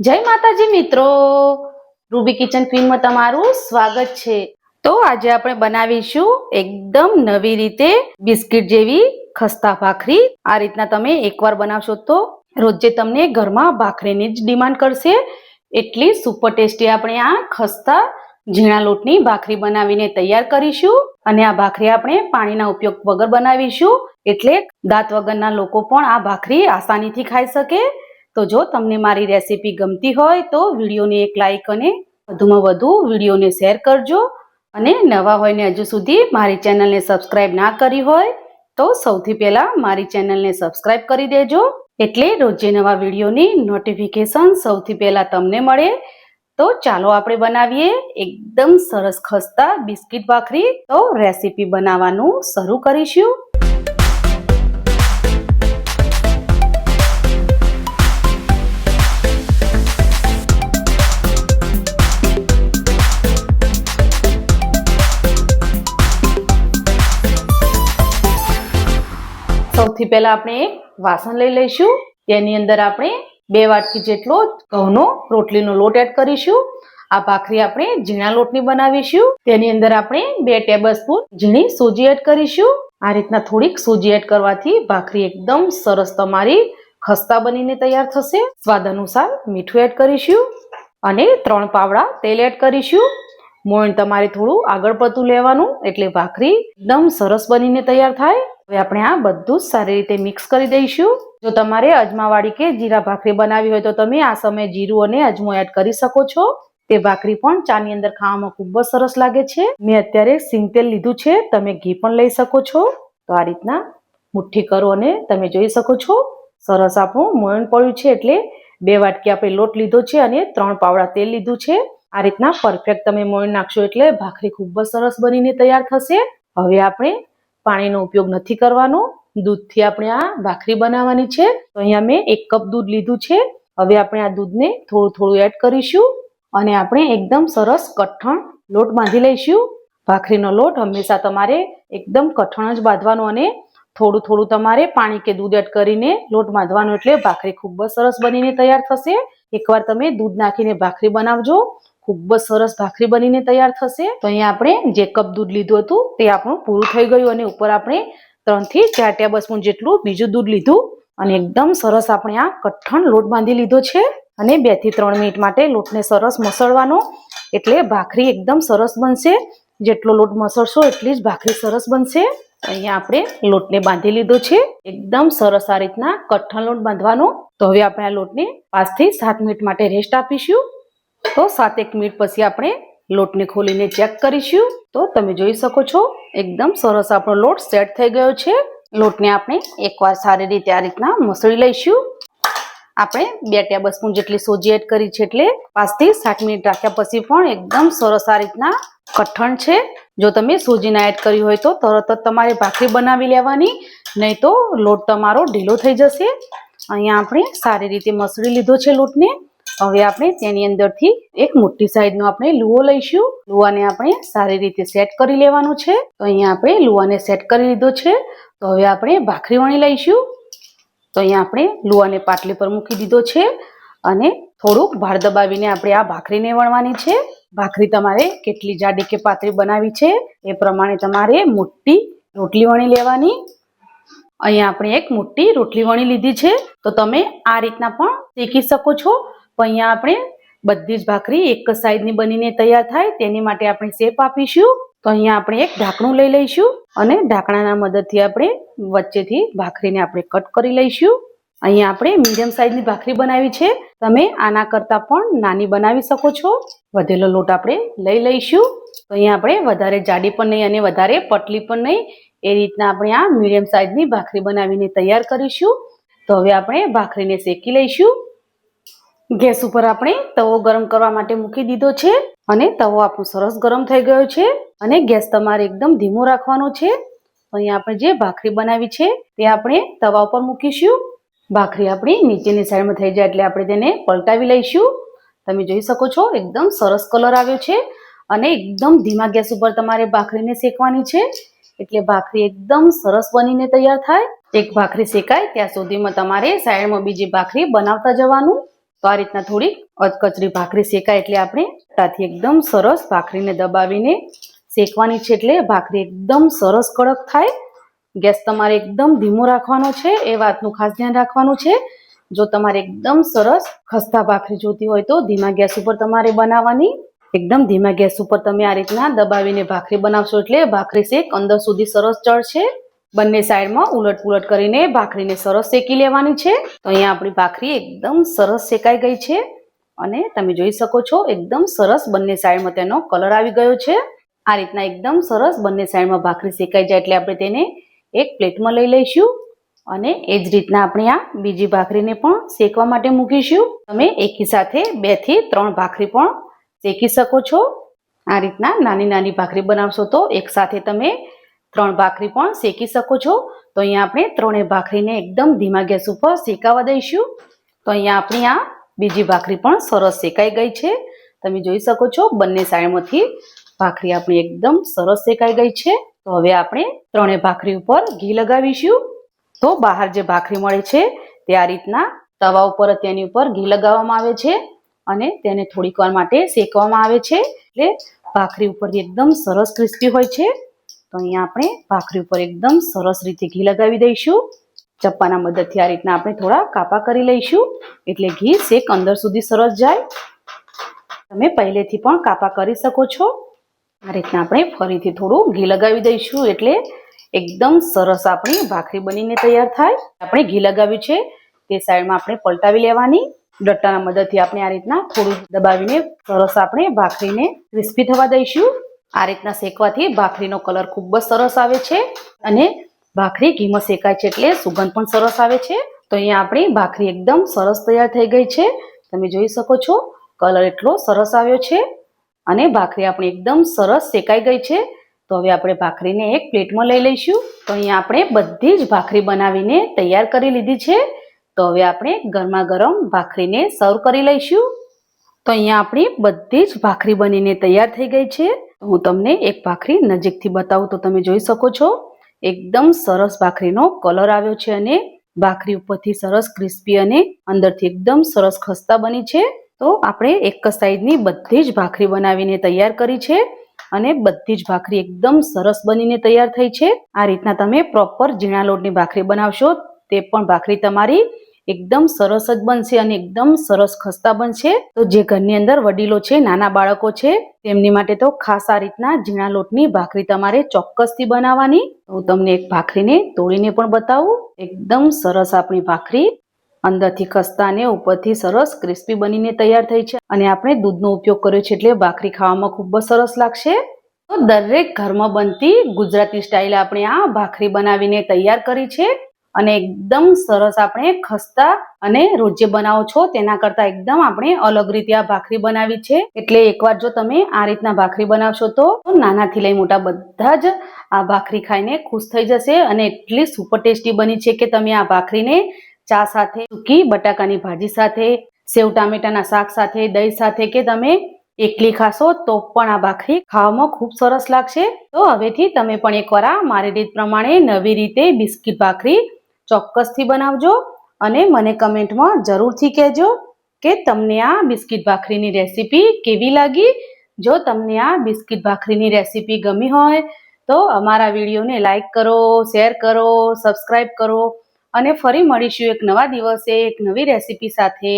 જય માતાજી મિત્રો. રૂબી કિચન ક્વીનમાં તમારું સ્વાગત છે. તો આજે આપણે બનાવીશું એકદમ નવી રીતે બિસ્કિટ જેવી ખસ્તા ભાખરી. આ રીતના તમે એકવાર બનાવશો તો રોજે તમને ઘરમાં ભાખરીની જ ડિમાન્ડ કરશે. એટલી સુપર ટેસ્ટી આપણે આ ખસ્તા ઝીણા લોટની ભાખરી બનાવીને તૈયાર કરીશું. અને આ ભાખરી આપણે પાણીના ઉપયોગ વગર બનાવીશું. એટલે દાંત વગરના લોકો પણ આ ભાખરી આસાનીથી ખાઈ શકે. તો જો તમને મારી રેસીપી ગમતી હોય તો વિડીયોને એક લાઈક અને વધુમાં વધુ વિડીયોને શેર કરજો. અને નવા હોય ને હજુ સુધી મારી ચેનલને સબસ્ક્રાઇબ ના કરી હોય તો સૌથી પહેલા મારી ચેનલને સબસ્ક્રાઇબ કરી દેજો. એટલે રોજે નવા વિડીયોની નોટિફિકેશન સૌથી પહેલા તમને મળે. તો ચાલો આપણે બનાવીએ એકદમ સરસ ખસ્તા બિસ્કિટ ભાખરી. તો રેસીપી બનાવવાનું શરૂ કરીશું. સૌથી પહેલા આપણે એક વાસણ લઈ લઈશું. તેની અંદર આપણે બે વાટકી જેટલો ઘઉંનો રોટલીનો લોટ એડ કરીશું. આ ભાખરી આપણે ઝીણા લોટની બનાવીશું. તેની અંદર આપણે બે ટેબલ સ્પૂન ઝીણી સૂજી એડ કરીશું. આ રીતના થોડીક સૂજી એડ કરવાથી ભાખરી એકદમ સરસ તમારી ખસ્તા બનીને તૈયાર થશે. સ્વાદ અનુસાર મીઠું એડ કરીશું અને ત્રણ પાવડા તેલ એડ કરીશું. મોણ તમારે થોડું આગળ પડતું લેવાનું એટલે ભાખરી એકદમ સરસ બનીને તૈયાર થાય. હવે આપણે આ બધું સારી રીતે મિક્સ કરી દઈશું. જો તમારે અજમાવાળી કે જીરા ભાખરી બનાવી હોય તો તમે આ સમયે જીરું અને અજમો એડ કરી શકો છો. તે ભાખરી પણ ચાની અંદર ખાવામાં ખૂબ જ સરસ લાગે છે. મેં અત્યારે સિંગ તેલ લીધું છે, તમે ઘી પણ લઈ શકો છો. તો આ રીતના મુઠ્ઠી કરો અને તમે જોઈ શકો છો, સરસ આપણું મોયણ પડ્યું છે એટલે બે વાટકી આપણે લોટ લીધો છે અને ત્રણ પાવડા તેલ લીધું છે. આ રીતના પરફેક્ટ તમે મોયણ નાખશો એટલે ભાખરી ખૂબ જ સરસ બનીને તૈયાર થશે. હવે આપણે પાણીનો ઉપયોગ નથી કરવાનો. દૂધથી આપણે આ ભાખરી બનાવવાની છે. તો અહીંયા મેં એક કપ દૂધ લીધું છે. હવે આપણે આ દૂધને થોડું થોડું એડ કરીશું અને આપણે એકદમ સરસ કઠણ લોટ બાંધી લઈશું. ભાખરીનો લોટ હંમેશા તમારે એકદમ કઠણ જ બાંધવાનો અને થોડું થોડું તમારે પાણી કે દૂધ એડ કરીને લોટ બાંધવાનો. એટલે ભાખરી ખૂબ જ સરસ બનીને તૈયાર થશે. એકવાર તમે દૂધ નાખીને ભાખરી બનાવજો. ખૂબ જ સરસ ભાખરી બનીને તૈયાર થશે. તો અહીંયા આપણે જે કપ દૂધ લીધું હતું તે આપણું પૂરું થઈ ગયું અને ઉપર આપણે ત્રણથી ચાર ટેબલ સ્પૂન જેટલું બીજું દૂધ લીધું અને એકદમ સરસ આપણે આ કઠણ લોટ બાંધી લીધો છે. અને બેથી ત્રણ મિનિટ માટે લોટને સરસ મસળવાનો. એટલે ભાખરી એકદમ સરસ બનશે. જેટલો લોટ મસળશો એટલી જ ભાખરી સરસ બનશે. અહીંયા આપણે લોટને બાંધી લીધો છે. એકદમ સરસ આ રીતના કઠણ લોટ બાંધવાનો. તો હવે આપણે આ લોટને પાંચથી સાત મિનિટ માટે રેસ્ટ આપીશું. તો સાતેક મિનિટ પછી આપણે લોટને ખોલીને ચેક કરીશું. તો તમે જોઈ શકો છો, એકદમ સરસ આપણો લોટ સેટ થઈ ગયો છે. લોટને આપણે એકવાર સારી રીતે આ રીતના મસળી લઈશું. આપણે બે ટેબલ સ્પૂન જેટલી સોજી એડ કરી છે એટલે પાંચથી સાત મિનિટ રાખ્યા પછી પણ એકદમ સરસ આ રીતના કઠણ છે. જો તમે સોજી ના એડ કરી હોય તો તરત જ તમારે ભાખરી બનાવી લેવાની, નહીં તો લોટ તમારો ઢીલો થઈ જશે. અહીંયા આપણે સારી રીતે મસળી લીધો છે લોટને. હવે આપણે તેની અંદરથી એક મોટી સાઈઝનો આપણે લુઓ લઈશું. લુવાને આપણે સારી રીતે સેટ કરી લેવાનું છે. તો અહીંયા આપણે લુવાને સેટ કરી લીધો છે. તો હવે આપણે ભાખરી વણી લઈશું. તો અહીંયા આપણે લુવાને પાટલી પર મૂકી દીધો છે અને થોડુંક ભાર દબાવીને આપણે આ ભાખરીને વણવાની છે. ભાખરી તમારે કેટલી જાડી કે પાતળી બનાવી છે એ પ્રમાણે તમારે મોટી રોટલી વણી લેવાની. અહીંયા આપણે એક મોટી રોટલી વણી લીધી છે. તો તમે આ રીતના પણ શીખી શકો છો. તો અહીંયા આપણે બધી જ ભાખરી એક સાઈઝની બનીને તૈયાર થાય, તેની માટે આપણે શેપ આપીશું. તો અહીંયા આપણે એક ઢાંકણું લઈ લઈશું અને ઢાંકણાના મદદથી આપણે વચ્ચેથી ભાખરીને આપણે કટ કરી લઈશું. અહીંયા આપણે મીડિયમ સાઈઝની ભાખરી બનાવી છે. તમે આના કરતાં પણ નાની બનાવી શકો છો. વધેલો લોટ આપણે લઈ લઈશું. તો અહીંયા આપણે વધારે જાડી પણ નહીં અને વધારે પટલી પણ નહીં. એ રીતના આપણે આ મીડિયમ સાઈઝની ભાખરી બનાવીને તૈયાર કરીશું. તો હવે આપણે ભાખરીને શેકી લઈશું. ગેસ ઉપર આપણે તવો ગરમ કરવા માટે મૂકી દીધો છે અને તવો આપણો સરસ ગરમ થઈ ગયો છે અને ગેસ તમારે એકદમ ધીમો રાખવાનો છે. અહીંયા આપણે જે ભાખરી બનાવી છે તે આપણે તવા ઉપર મૂકીશું. ભાખરી આપણી નીચેની સાઈડમાં થઈ જાય એટલે આપણે તેને પલટાવી લઈશું. તમે જોઈ શકો છો એકદમ સરસ કલર આવ્યો છે અને એકદમ ધીમા ગેસ ઉપર તમારે ભાખરીને શેકવાની છે. એટલે ભાખરી એકદમ સરસ બનીને તૈયાર થાય. એક ભાખરી શેકાય ત્યાં સુધીમાં તમારે સાઈડમાં બીજી ભાખરી બનાવતા જવાનું. તો આ રીતના થોડીક અધકચરી ભાખરી શેકાય એટલે આપણે ત્યાંથી એકદમ સરસ ભાખરીને દબાવીને શેકવાની છે એટલે ભાખરી એકદમ સરસ કડક થાય. ગેસ તમારે એકદમ ધીમો રાખવાનો છે, એ વાતનું ખાસ ધ્યાન રાખવાનું છે. જો તમારે એકદમ સરસ ખસ્તા ભાખરી જોતી હોય તો ધીમા ગેસ ઉપર તમારે બનાવવાની. એકદમ ધીમા ગેસ ઉપર તમે આ રીતના દબાવીને ભાખરી બનાવશો એટલે ભાખરી શેક અંદર સુધી સરસ ચડશે. બંને સાઈડમાં ઉલટ પુલટ કરીને ભાખરીને સરસ શેકી લેવાની છે. તો અહીંયા આપણી ભાખરી એકદમ સરસ શેકાઈ ગઈ છે અને તમે જોઈ શકો છો એકદમ સરસ બંને સાઈડમાં તેનો કલર આવી ગયો છે. આ રીતના એકદમ સરસ બંને સાઈડમાં ભાખરી શેકાઈ જાય એટલે આપણે તેને એક પ્લેટમાં લઈ લઈશું અને એ જ રીતના આપણે આ બીજી ભાખરીને પણ શેકવા માટે મૂકીશું. તમે એકી સાથે બેથી ત્રણ ભાખરી પણ શેકી શકો છો. આ રીતના નાની નાની ભાખરી બનાવશો તો એક સાથે તમે ત્રણ ભાખરી પણ શેકી શકો છો. તો અહીંયા આપણે ત્રણેય ભાખરીને એકદમ ધીમા ગેસ ઉપર શેકાવા દઈશું. તો અહીંયા આપણી આ બીજી ભાખરી પણ સરસ શેકાઈ ગઈ છે. તમે જોઈ શકો છો બંને સાઈડમાંથી ભાખરી આપણી એકદમ સરસ શેકાઈ ગઈ છે. તો હવે આપણે ત્રણેય ભાખરી ઉપર ઘી લગાવીશું. તો બહાર જે ભાખરી મળે છે તે આ રીતના તવા ઉપર તેની ઉપર ઘી લગાવવામાં આવે છે અને તેને થોડીક વાર માટે શેકવામાં આવે છે. એટલે ભાખરી ઉપરથી એકદમ સરસ ક્રિસ્પી હોય છે. તો અહીંયા આપણે ભાખરી ઉપર એકદમ સરસ રીતે ઘી લગાવી દઈશું. ચપ્પાના મદદથી આ રીતના આપણે થોડા કાપા કરી લઈશું. એટલે ઘી શેક અંદર સુધી સરસ જાય. તમે પહેલેથી પણ કાપા કરી શકો છો. આ રીતના આપણે ફરીથી થોડું ઘી લગાવી દઈશું એટલે એકદમ સરસ આપણી ભાખરી બનીને તૈયાર થાય. આપણે ઘી લગાવ્યું છે. તે સાઈડમાં આપણે પલટાવી લેવાની. ડટ્ટાના મદદથી આપણે આ રીતના થોડું દબાવીને સરસ આપણે ભાખરીને ક્રિસ્પી થવા દઈશું. આ રીતના શેકવાથી ભાખરીનો કલર ખૂબ જ સરસ આવે છે અને ભાખરી ઘીમાં શેકાય છે એટલે સુગંધ પણ સરસ આવે છે. તો અહીંયા આપણી ભાખરી એકદમ સરસ તૈયાર થઈ ગઈ છે. તમે જોઈ શકો છો, કલર એટલો સરસ આવ્યો છે અને ભાખરી આપણી એકદમ સરસ શેકાઈ ગઈ છે. તો હવે આપણે ભાખરીને એક પ્લેટમાં લઈ લઈશું. તો અહીંયા આપણે બધી જ ભાખરી બનાવીને તૈયાર કરી લીધી છે. તો હવે આપણે ગરમા ગરમ ભાખરીને સર્વ કરી લઈશું. તો અહીંયા આપણી બધી જ ભાખરી બનીને તૈયાર થઈ ગઈ છે. હું તમને એક ભાખરી નજીકથી બતાવું. તો તમે જોઈ શકો છો, એકદમ સરસ ભાખરીનો કલર આવ્યો છે અને ભાખરી ઉપરથી સરસ ક્રિસ્પી અને અંદરથી એકદમ સરસ ખસ્તા બની છે. તો આપણે એક જ સાઈડની બધી જ ભાખરી બનાવીને તૈયાર કરી છે અને બધી જ ભાખરી એકદમ સરસ બનીને તૈયાર થઈ છે. આ રીતના તમે પ્રોપર ઝીણા લોટની ભાખરી બનાવશો, તે પણ ભાખરી તમારી એકદમ સરસ જ બનશે અને એકદમ સરસ ખસ્તા બનશે. તો જે ઘરની અંદર વડીલો છે, નાના બાળકો છે, તેમની માટે તો ખાસ આ રીતના ઝીણા લોટની ભાખરી તમારે ચોક્કસથી બનાવવાની. હું તમને એક ભાખરીને તોડીને પણ બતાવું. એકદમ સરસ આપણી ભાખરી. અંદરથી ખસ્તા અને ઉપરથી સરસ ક્રિસ્પી બનીને તૈયાર થઈ છે. અને આપણે દૂધનો ઉપયોગ કર્યો છે એટલે ભાખરી ખાવામાં ખૂબ જ સરસ લાગશે. તો દરેક ઘરમાં બનતી ગુજરાતી સ્ટાઇલ આપણે આ ભાખરી બનાવીને તૈયાર કરી છે. અને એકદમ સરસ આપણે ખસ્તા અને રોજે બનાવો છો, તેના કરતા એકદમ આપણે અલગ રીતે આ ભાખરી બનાવી છે. એટલે એકવાર જો તમે આ રીતના ભાખરી બનાવશો તો નાનાથી લઈ મોટા બધા જ આ ભાખરી ખાઈને ખુશ થઈ જશે અને એટલી સુપર ટેસ્ટી બની છે કે તમે આ ભાખરીને ચા સાથે, સૂકી બટાકાની ભાજી સાથે, સેવ ટામેટાના શાક સાથે, દહીં સાથે કે તમે એકલી ખાશો તો પણ આ ભાખરી ખાવામાં ખૂબ સરસ લાગશે. તો હવેથી તમે પણ એકવાર આ મારી રીત પ્રમાણે નવી રીતે બિસ્કિટ ભાખરી ચોક્કસથી બનાવજો અને મને કમેન્ટમાં જરૂરથી કહેજો કે તમને આ બિસ્કિટ ભાખરીની રેસીપી કેવી લાગી? જો તમને આ બિસ્કિટ ભાખરીની રેસીપી ગમી હોય તો અમારા વિડીયોને લાઈક કરો, શેર કરો સબસ્ક્રાઈબ કરો અને ફરી મળીશું એક નવા દિવસે એક નવી રેસીપી સાથે.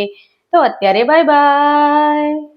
તો અત્યારે બાય બાય.